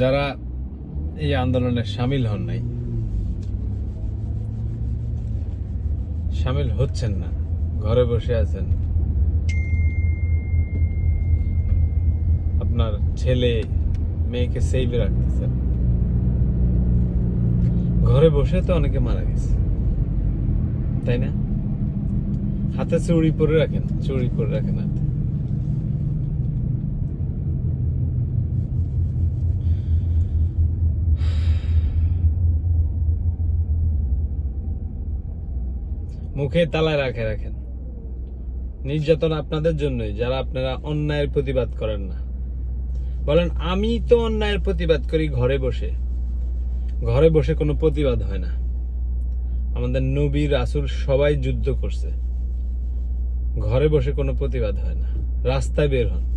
যারা এই আন্দোলনে সামিল হন নাই, সামিল হচ্ছেন না, ঘরে বসে আছেন। আপনার ছেলে, মেয়েকে সেভে রাখতেছেন। ঘরে বসে তো অনেকে মারা গেছে, তাই না? হাতে চুড়ি পরে রাখেন, চুড়ি পরে রাখেন হাতে। মুখে তালায় রাখে, রাখেন। নির্যাতন আপনাদের জন্যই, যারা আপনারা অন্যায়ের প্রতিবাদ করেন না। বলেন, আমি তো অন্যায়ের প্রতিবাদ করি ঘরে বসে। ঘরে বসে কোনো প্রতিবাদ হয় না। আমাদের নবী, রাসূল সবাই যুদ্ধ করছে। ঘরে বসে কোনো প্রতিবাদ হয় না। রাস্তায় বের হন।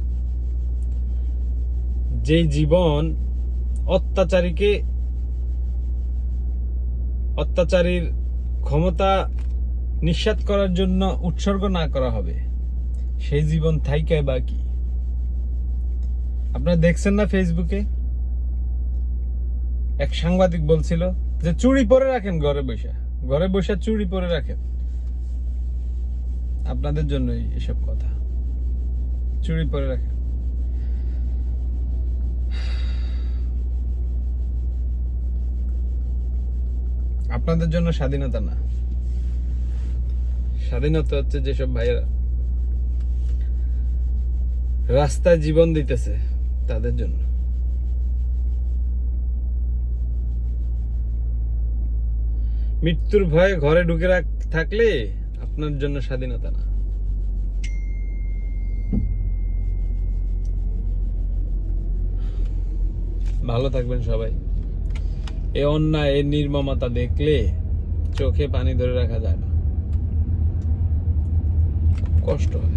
যেই জীবন অত্যাচারীকে অত্যাচারীর ক্ষমতা নিঃসাত করার জন্য উৎসর্গ না করা হবে। সেই জীবন থাইকায় বাকি। আপনারা দেখছেন না ফেসবুকে? এক সাংবাদিক বলছিল যে, চুরি পরে রাখেন ঘরে বসে। ঘরে বসে চুরি পরে রাখেন। আপনাদের জন্যই এসব কথা। চুরি পরে রাখেন। আপনাদের জন্য স্বাধীনতা না। স্বাধীনতা হচ্ছে যেসব ভাইয়েরা রাস্তায় জীবন দিতেছে তাদের জন্য। মৃত্যুর ভয়ে ঘরে ঢুকে থাকলে আপনার জন্য স্বাধীনতা না। ভালো থাকবেন সবাই। এ অন্যায়, এ নির্মমতা দেখলে চোখে পানি ধরে রাখা যায় না। কষ্ট হয়।